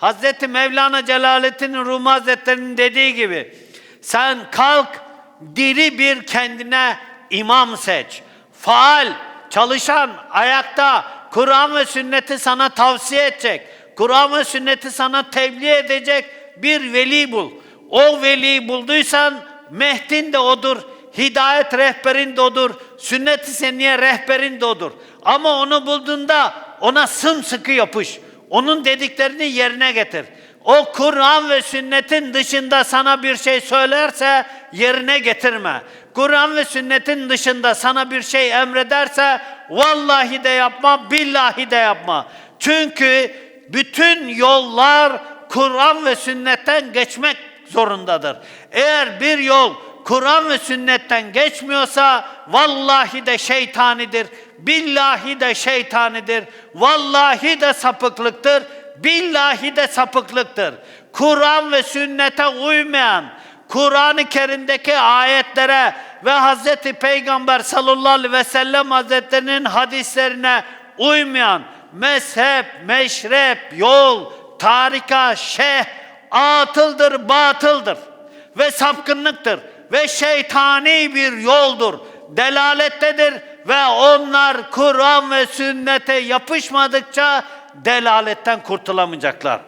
Hazreti Mevlana Celaleddin Rumi Hazretleri'nin dediği gibi sen kalk diri bir kendine imam seç. Faal, çalışan, ayakta Kur'an ve sünneti sana tavsiye edecek. Kur'an ve sünneti sana tebliğ edecek bir veli bul. O veliyi bulduysan Mehdin de odur, hidayet rehberin de odur, sünnet-i senniye rehberin de odur. Ama onu bulduğunda ona sımsıkı yapış. Onun dediklerini yerine getir. O Kur'an ve sünnetin dışında sana bir şey söylerse yerine getirme. Kur'an ve sünnetin dışında sana bir şey emrederse vallahi de yapma, billahi de yapma. Çünkü bütün yollar Kur'an ve sünnetten geçmek zorundadır. Eğer bir yol Kur'an ve sünnetten geçmiyorsa vallahi de şeytanidir, billahi de şeytanidir, vallahi de sapıklıktır, billahi de sapıklıktır. Kur'an ve sünnete uymayan, Kur'an-ı Kerim'deki ayetlere ve Hazreti Peygamber sallallahu aleyhi ve sellem Hazretlerinin hadislerine uymayan mezhep, meşrep, yol, tarika, şeyh, atıldır, batıldır ve sapkınlıktır ve şeytani bir yoldur, delalettedir ve onlar Kur'an ve sünnete yapışmadıkça delaletten kurtulamayacaklar.